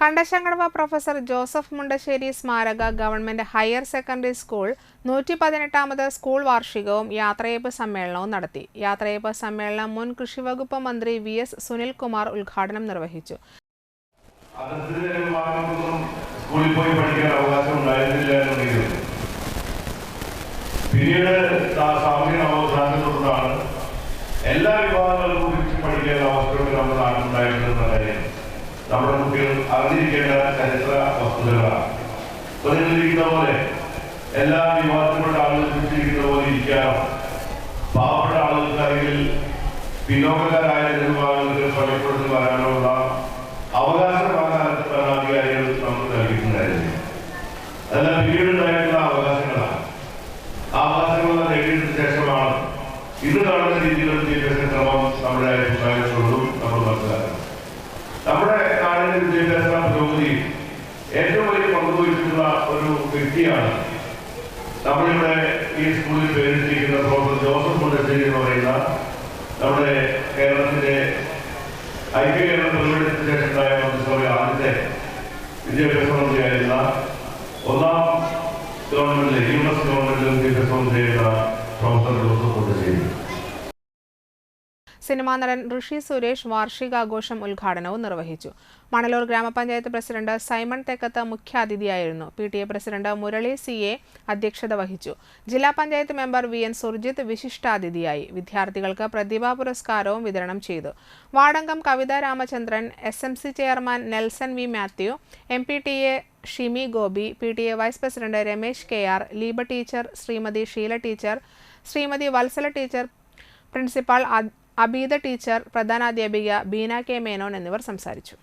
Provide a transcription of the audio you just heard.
കണ്ടശങ്കടവ professor Joseph Mundassery സ്മാരക government higher secondary school നൂറ്റി പതിനെട്ടാമത് സ്കൂൾ വാർഷികവും യാത്രയപ്പ് സമ്മേളനവും നടത്തി. യാത്രയപ്പ് സമ്മേളനം മുൻ കൃഷിവകുപ്പ് മന്ത്രി വി എസ് സുനിൽകുമാർ ഉദ്ഘാടനം നിർവഹിച്ചു. സ്കൂളിൽ പിന്നീട് നമ്മുടെ കുട്ടികൾ അറിഞ്ഞിരിക്കേണ്ട ചരിത്ര വസ്തുതകളാണ്. ഇപ്പൊ പോലെ എല്ലാ വിഭാഗത്തിൽപ്പെട്ട ആളുകൾ ചിന്തിച്ചിരിക്കുന്ന പോലെ ഇരിക്കാം. പാവപ്പെട്ട ആളുകൾക്ക് അല്ലെങ്കിൽ പിന്നോക്കക്കാരായ ജനവിഭാഗങ്ങൾക്ക് പള്ളിക്കൂടത്തിൽ വരാനുള്ള അവകാശം ആ കാലത്ത് ഭരണാധികാരികൾ നമുക്ക് നൽകിയിട്ടുണ്ടായിരുന്നു. അതെല്ലാം പിന്നീടുണ്ടായിട്ടുള്ള അവകാശങ്ങളാണ്. ആ അവകാശങ്ങളെല്ലാം നേടിയതിനു ശേഷമാണ് ഇന്ന് കാണുന്ന രീതിയിലുള്ള വിദ്യാഭ്യാസ ക്രമം നമ്മുടെ നമ്മളിവിടെ ഈ സ്കൂളിൽ പേരിട്ടിരിക്കുന്ന പ്രൊഫസർ ജോസഫ് മുണ്ടശ്ശേരി എന്ന് പറയുന്ന നമ്മുടെ കേരളത്തിന്റെ ഐക്യ കേരള പരിപാടിക്ക് ശേഷം ഉണ്ടായ മന്ത്രിസഭയിൽ ആദ്യത്തെ വിദ്യാഭ്യാസ മന്ത്രിയായിരുന്ന ഒന്നാം ഗവൺമെന്റിലെ യു എസ് ഗവൺമെന്റിലെ വിദ്യാഭ്യാസ മന്ത്രിയായിരുന്ന പ്രൊഫസർ ജോസഫ് മുണ്ടശ്ശേരി സിനിമാ നടൻ ഋഷി സുരേഷ് വാർഷികാഘോഷം ഉദ്ഘാടനവും നിർവഹിച്ചു. മണലൂർ ഗ്രാമപഞ്ചായത്ത് president Simon Thekkath മുഖ്യാതിഥിയായിരുന്നു. P T A president Murali C A അധ്യക്ഷത വഹിച്ചു. ജില്ലാ panchayat member V N Surjith വിശിഷ്ടാതിഥിയായി. വിദ്യാർത്ഥികൾക്ക് പ്രതിഭാ പുരസ്കാരവും വിതരണം ചെയ്തു. Vadankam Kavitha Ramachandran S M C chairman Nelson V Mathew M P T A Shimi Gopi P T A vice president Ramesh K R Leeba teacher Shrimati Sheela teacher Shrimati Valsala teacher principal Abeeda teacher പ്രധാനാധ്യാപിക Beena K Menon എന്നിവർ സംസാരിച്ചു.